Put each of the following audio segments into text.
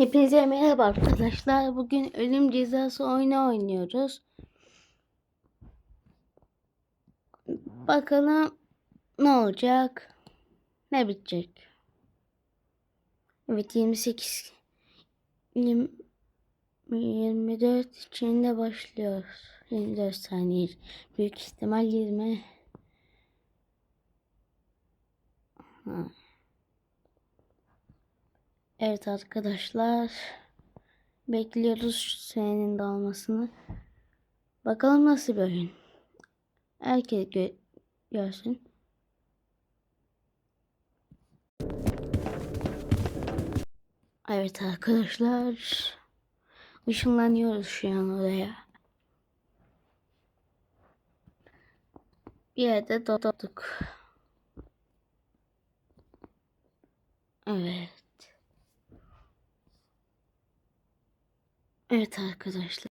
Hepinize merhaba arkadaşlar. Bugün ölüm cezası oyunu oynuyoruz. Bakalım ne olacak? Ne bitecek? Evet 28 20, 24 içinde başlıyoruz. 24 saniye. Büyük ihtimal 20. Ha. Evet arkadaşlar. Bekliyoruz sürenin dolmasını. Bakalım nasıl bir oyun. Herkes gö- görsün. Evet arkadaşlar. Işınlanıyoruz şu an oraya. Bir yerde doğduk. Evet. Evet arkadaşlar.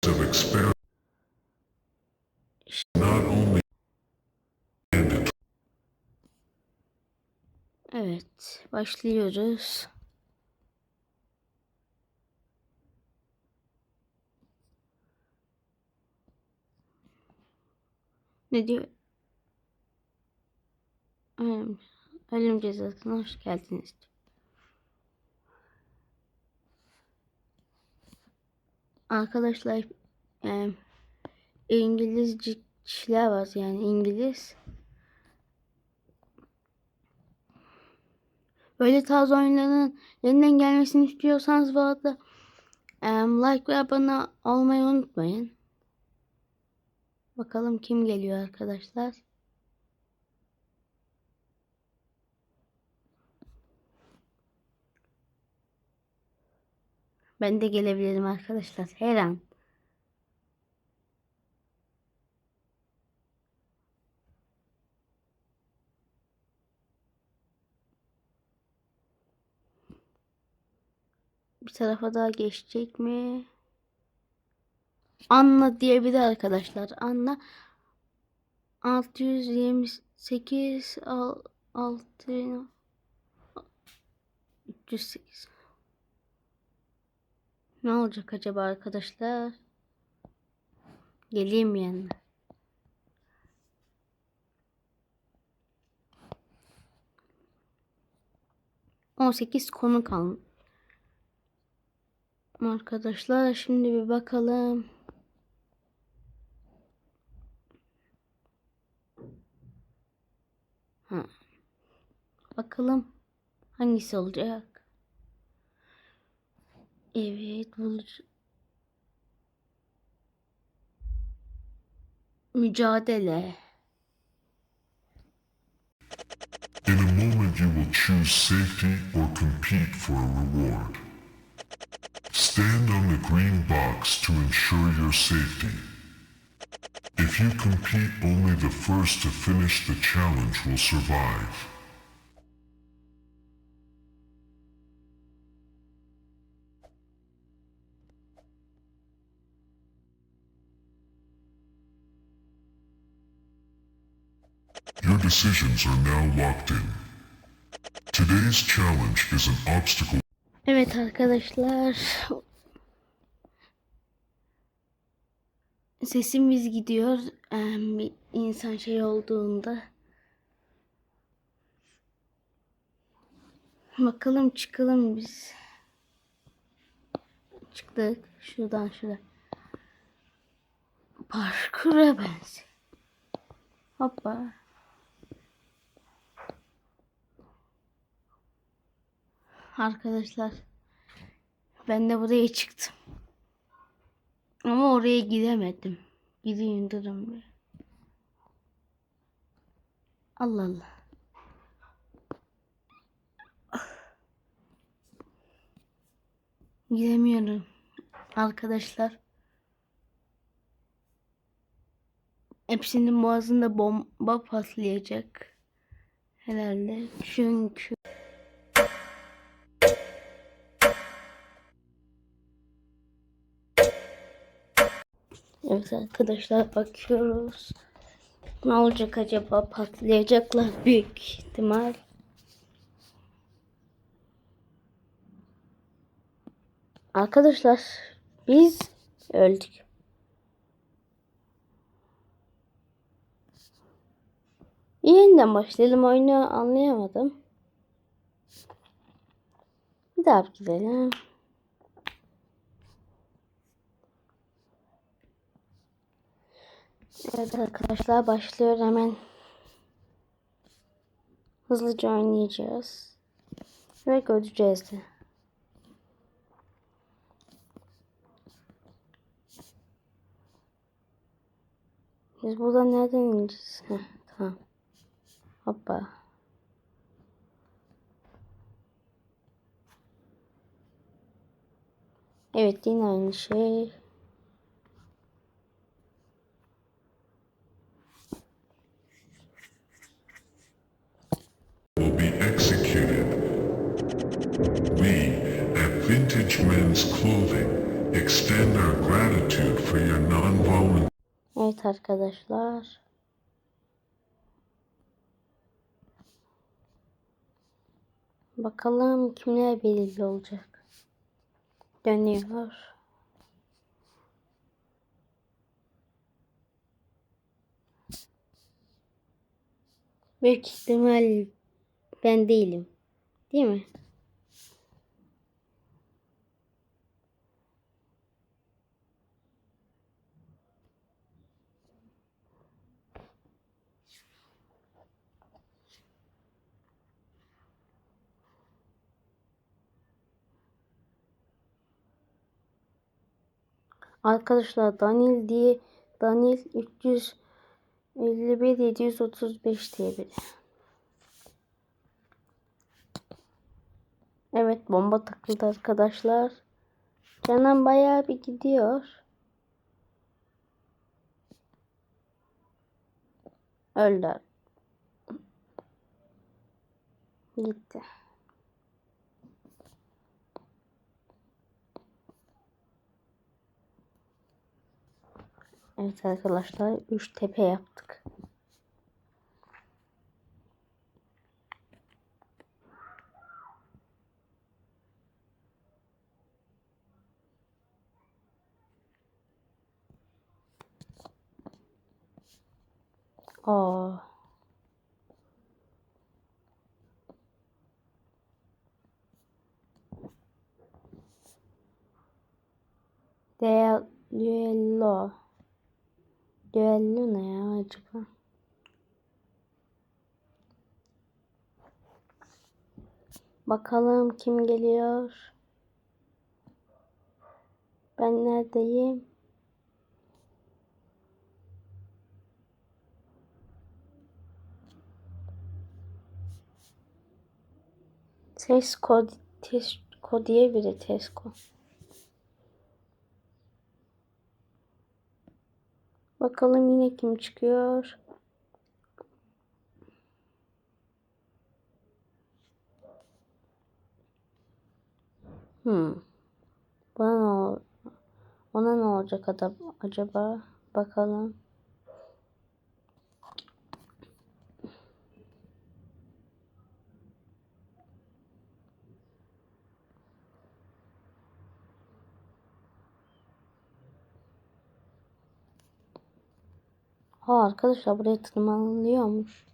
Evet, başlıyoruz. Ne diyor? Ölüm, ölüm cezasına hoş geldiniz. Arkadaşlar, e, İngilizce kişiler var yani İngiliz. Böyle tarz oyunların yeniden gelmesini istiyorsanız bu arada em, like ve abone olmayı unutmayın. Bakalım kim geliyor arkadaşlar. Ben de gelebilirim arkadaşlar her an. Bir tarafa daha geçecek mi? Anla diye biri arkadaşlar. Anla 628 al, 6 308 Ne olacak acaba arkadaşlar? Geleyim yanına. On sekiz konu kalmış. Arkadaşlar şimdi bir bakalım. Ha. Bakalım hangisi olacak? Evet bulucu. Mücadele. in a moment you will choose safety or compete for a reward. Stand on the green box to ensure your safety. If you compete, only the first to finish the challenge will survive. Decisions are now locked in. Today's challenge is an obstacle Evet arkadaşlar. Sesimiz gidiyor. Bir insan şey olduğunda. Bakalım çıkalım biz. Çıktık. Şuradan şuraya. Parkura benziyor. Hoppa. Arkadaşlar. Ben de buraya çıktım. Ama oraya gidemedim. Gideyim bir. Allah Allah. Gidemiyorum. Arkadaşlar. Hepsinin boğazında bomba patlayacak. Herhalde. Çünkü Evet arkadaşlar bakıyoruz. Ne olacak acaba? Patlayacaklar büyük ihtimal. Arkadaşlar biz öldük. Yeniden başlayalım. Oyunu anlayamadım. Bir daha gidelim. Evet arkadaşlar başlıyor hemen. Hızlıca oynayacağız. Ve göreceğiz de. Biz buradan nereden ineceğiz? Heh, tamam. Hoppa. Evet yine aynı şey. Evet arkadaşlar. Bakalım kimler belirli olacak. Dönüyor. Büyük ihtimal ben değilim. Değil mi? Arkadaşlar Daniel diye Daniel 351 735 diye. Evet bomba takıldı arkadaşlar. Canım bayağı bir gidiyor. Öldü. Gitti. Evet arkadaşlar 3 tepe yaptık. Aa. Del- Duello. Duello ne ya acaba? Bakalım kim geliyor? Ben neredeyim? Tesco, Tesco diye biri Tesco. Bakalım yine kim çıkıyor? Hmm. Bana ne ol- ona ne olacak adam acaba? Bakalım. Ha arkadaşlar buraya tırmanılıyormuş.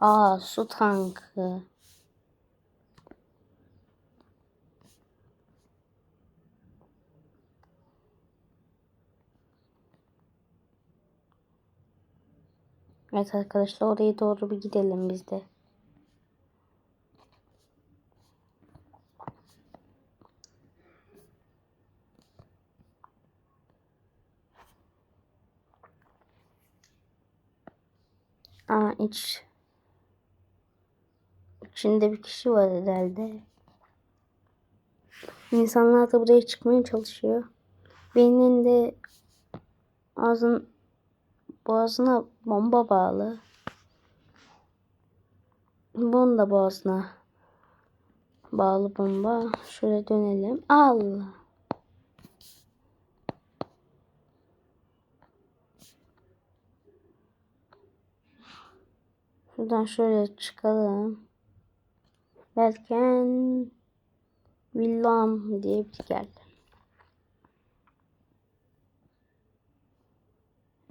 Aa su tankı. Evet arkadaşlar oraya doğru bir gidelim biz de. Aa iç. İçinde bir kişi var herhalde. İnsanlar da buraya çıkmaya çalışıyor. Birinin de ağzın boğazına bomba bağlı. Bunun da boğazına bağlı bomba. Şöyle dönelim. Allah. Şuradan şöyle çıkalım. Derken Villam diye bir geldi.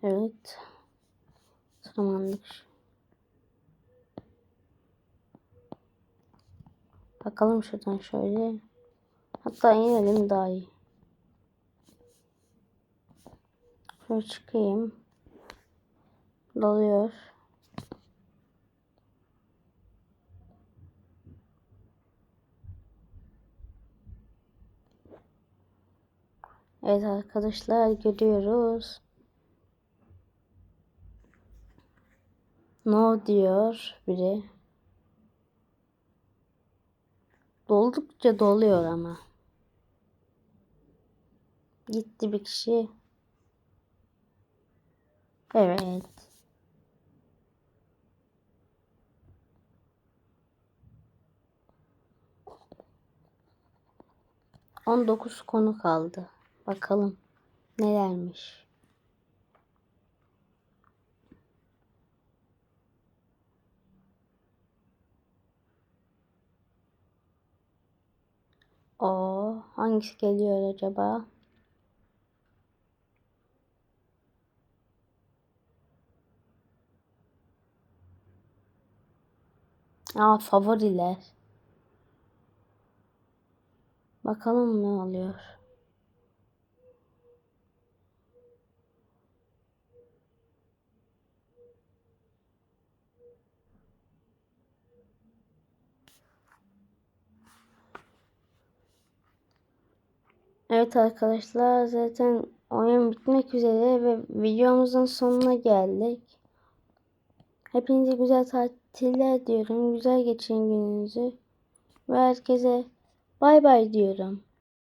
Evet. Tamamdır. Bakalım şuradan şöyle. Hatta inelim daha iyi. Şöyle çıkayım. Doluyor. Evet arkadaşlar görüyoruz. No diyor biri. Doldukça doluyor ama. Gitti bir kişi. Evet. On dokuz konu kaldı. Bakalım nelermiş. O hangisi geliyor acaba? Aa favoriler. Bakalım ne oluyor. Evet arkadaşlar zaten oyun bitmek üzere ve videomuzun sonuna geldik. Hepinize güzel tatiller diyorum. Güzel geçirin gününüzü. Ve herkese bay bay diyorum.